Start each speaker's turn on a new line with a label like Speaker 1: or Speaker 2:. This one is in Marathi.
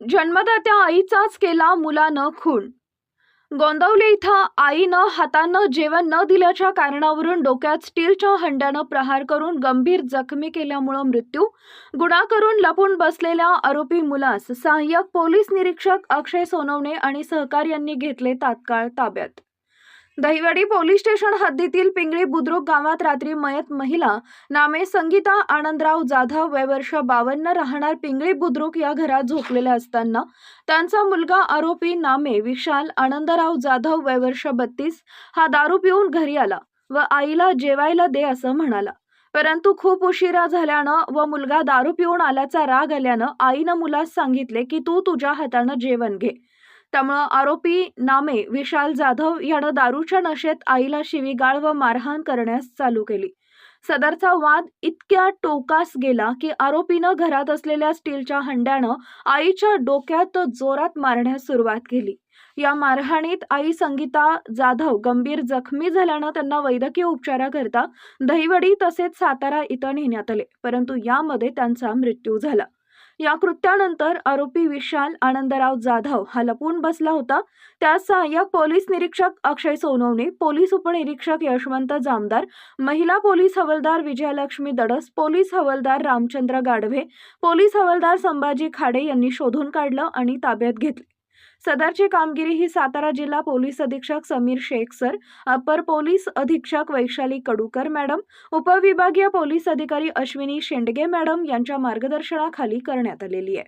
Speaker 1: जन्मदात्या आईचाच केला मुलानं खून. गोंदवले इथं आईनं हातानं जेवण न दिल्याच्या कारणावरून डोक्यात स्टीलच्या हंड्यानं प्रहार करून गंभीर जखमी केल्यामुळं मृत्यू गुन्हा करून लपून बसलेल्या आरोपी मुलास सहाय्यक पोलीस निरीक्षक अक्षय सोनवणे आणि सहकार्यांनी घेतले तात्काळ ताब्यात. दहिवडी पोलीस स्टेशन हद्दीतील पिंगळी बुद्रुक गावात रात्री मयत महिला नामे संगीता आनंदराव जाधव वय वर्ष बावन्न राहणार पिंगळी बुद्रुक या घरात झोपलेल्या असताना त्यांचा मुलगा आरोपी नामे विशाल आनंदराव जाधव वय वर्ष बत्तीस हा दारू पिऊन घरी आला व आईला जेवायला दे असं म्हणाला. परंतु खूप उशिरा झाल्यानं व मुलगा दारू पिऊन आल्याचा राग आल्यानं आईनं मुलास सांगितले की तू तुझ्या हातानं जेवण घे. त्यामुळं आरोपी नामे विशाल जाधव यानं दारूच्या नशेत आईला शिवीगाळ व मारहाण करण्यास चालू केली. सदरचा वाद इतक्या टोकास गेला की आरोपीनं घरात असलेल्या स्टीलच्या हंड्यानं आईच्या डोक्यात जोरात मारण्यास सुरुवात केली. या मारहाणीत आई संगीता जाधव गंभीर जखमी झाल्यानं त्यांना वैद्यकीय उपचाराकरता दहिवडी तसेच सातारा इथं नेण्यात आले परंतु यामध्ये त्यांचा मृत्यू झाला. या कृत्यानंतर आरोपी विशाल आनंदराव जाधव हा लपून बसला होता. त्यास सहाय्यक पोलीस निरीक्षक अक्षय सोनवणे पोलीस उपनिरीक्षक यशवंत जामदार महिला पोलीस हवालदार विजयलक्ष्मी दडस पोलीस हवालदार रामचंद्र गाढवे पोलीस हवालदार संभाजी खाडे यांनी शोधून काढलं आणि ताब्यात घेतले. सदरची कामगिरी ही सातारा जिल्हा पोलीस अधीक्षक समीर शेख सर अपर पोलीस अधीक्षक वैशाली कडूकर मॅडम उपविभागीय पोलीस अधिकारी अश्विनी शेंडगे मॅडम यांच्या मार्गदर्शनाखाली करण्यात आलेली आहे.